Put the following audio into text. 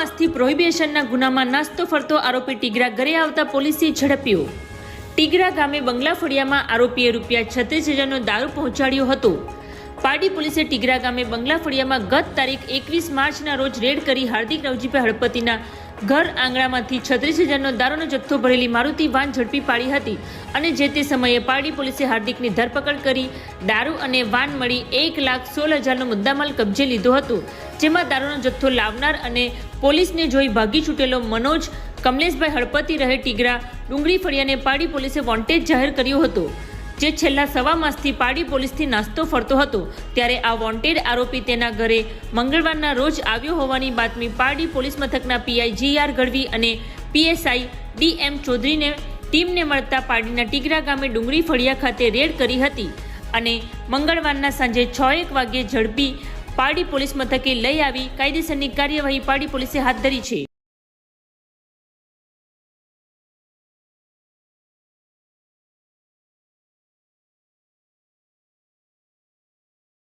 વર્ષથી પ્રોહિબિશનના ગુનામાં નાસ્તો ફરતો આરોપી ટીગરા ઘરે આવતા પોલીસે ઝડપ્યો. ટીગરા ગામે બંગલા ફળિયામાં આરોપીએ રૂપિયા છત્રીસ હજારનો દારૂ પહોંચાડ્યો હતો. પારડી પોલીસે ટીગરા ગામે બંગલા ફળિયામાં ગત તારીખ એકવીસ માર્ચના રોજ રેડ કરી હાર્દિક નવજીભાઈ હળપતિના ઘર આંગણામાંથી છત્રીસ હજારનો દારૂનો જથ્થો ભરેલી મારુતિ વાન ઝડપી પાડી હતી અને જે તે સમયે પારડી પોલીસે હાર્દિકની ધરપકડ કરી, દારૂ અને વાન મળી એક લાખ સોળ હજારનો મુદ્દામાલ કબજે લીધો હતો, જેમાં દારૂનો જથ્થો લાવનાર અને પોલીસને જોઈ ભાગી છૂટેલો મનોજ, કમલેશભાઈ હળપતિ રહે ટીગરા, ડુંગળી ફળિયાને પારડી પોલીસે વોન્ટેજ જાહેર કર્યો હતો. જે છેલ્લા સવા માસથી પારડી પોલીસથી નાસ્તો ફરતો હતો, ત્યારે આ વોન્ટેડ આરોપી તેના ઘરે મંગળવારના રોજ આવ્યો હોવાની બાતમી પારડી પોલીસ મથકના પીઆઈ જી આર ગઢવી અને પીએસઆઈ ડી એમ ચૌધરીને ટીમને મળતા પારડીના ટીગરા ગામે ડુંગળી ફળિયા ખાતે રેડ કરી હતી અને મંગળવારના સાંજે છ એક વાગ્યે ઝડપી પારડી પોલીસ મથકે લઈ આવી કાયદેસરની કાર્યવાહી પારડી પોલીસે હાથ ધરી છે.